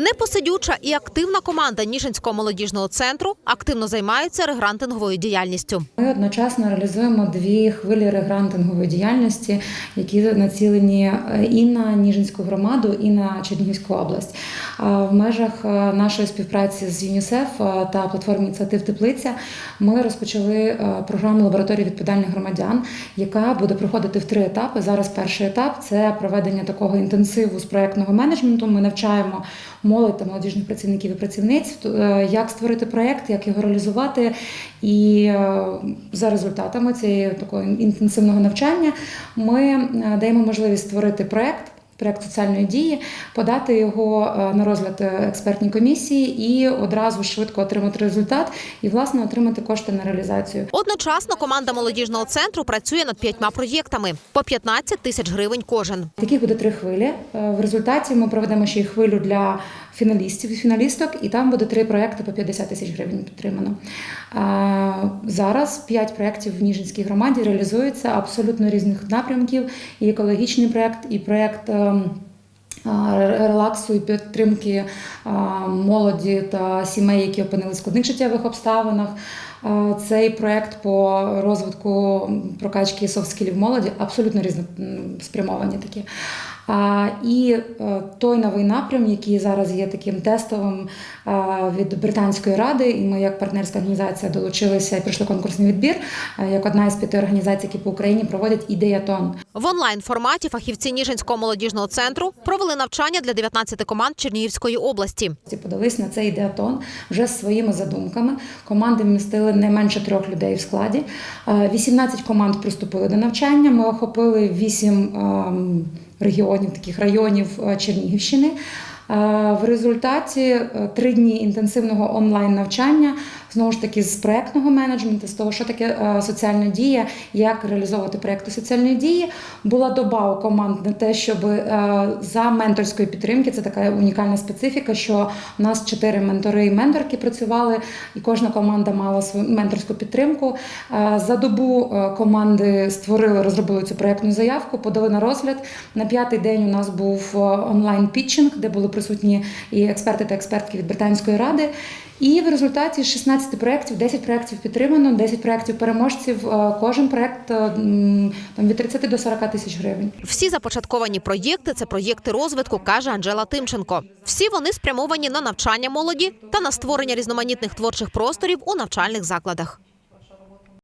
Непосидюча і активна команда Ніжинського молодіжного центру активно займається регрантинговою діяльністю. Ми одночасно реалізуємо дві хвилі регрантингової діяльності, які націлені е, і на Ніжинську громаду, і на Чернігівську область. В межах е, нашої співпраці з ЮНІСЕФ е, та платформи ініціатив Теплиця ми розпочали програму лабораторії відповідальних громадян, яка буде проходити в три етапи. Зараз перший етап це проведення такого інтенсиву з проектного менеджменту. Ми навчаємо молодь та молодіжних працівників і працівниць, е, як створити проект, як його реалізувати. І е, за результатами цієї такого інтенсивного навчання ми е, даємо можливість створити проект. Проект соціальної дії, подати його е, на розгляд е, експертній комісії і одразу швидко отримати результат і власне отримати кошти на реалізацію. Одночасно команда молодіжного центру працює над п'ятьма проєктами по 15 тисяч гривень кожен. Таких буде три хвилі. Е, В результаті ми проведемо ще й хвилю для фіналістів і фіналісток, і там буде три проекти по 50 тисяч гривень підтримано. Е, Зараз п'ять проєктів в Ніжинській громаді реалізуються абсолютно різних напрямків: і екологічний проєкт, і проєкт. ем, е, Релаксу і підтримки е, молоді та сімей, які опинилися в складних життєвих обставинах. Е, Цей проект по розвитку прокачки софт-скілів молоді абсолютно різноспрямовані такі. І е, той новий напрям, який зараз є таким тестовим е, від британської ради, і ми як партнерська організація долучилися і пройшли конкурсний відбір, як одна із п'яти організацій, які по Україні проводять ідеятон. В онлайн форматі фахівці Ніжинського молодіжного центру провели навчання для 19 команд Чернігівської області. Ці подались на цей ідеатон вже з своїми задумками. Команди вмістили не менше трьох людей в складі. Е, 18 команд приступили до навчання. Ми охопили 8 ем, регіонів, таких районів е, Чернігівщини. Е, В результаті е, три дні інтенсивного онлайн навчання знову ж таки з проектного менеджменту, з того, що таке е, соціальна дія, як реалізовувати проекти соціальної дії. Була доба у команд на те, щоб е, за менторської підтримки це така унікальна специфіка, що у нас чотири ментори і менторки працювали, і кожна команда мала свою менторську підтримку. Е, за добу команди створили, розробили цю проектну заявку, подали на розгляд. На п'ятий день у нас був онлайн пітчинг, де були присутні і експерти та експертки від Британської ради. І в результаті 16 15 проєктів, 10 проєктів підтримано, 10 проєктів переможців. Е, кожен проєкт е, там від 30 до 40 тисяч гривень. Всі започатковані проєкти це проєкти розвитку, каже Анжела Тимченко. Всі вони спрямовані на навчання молоді та на створення різноманітних творчих просторів у навчальних закладах.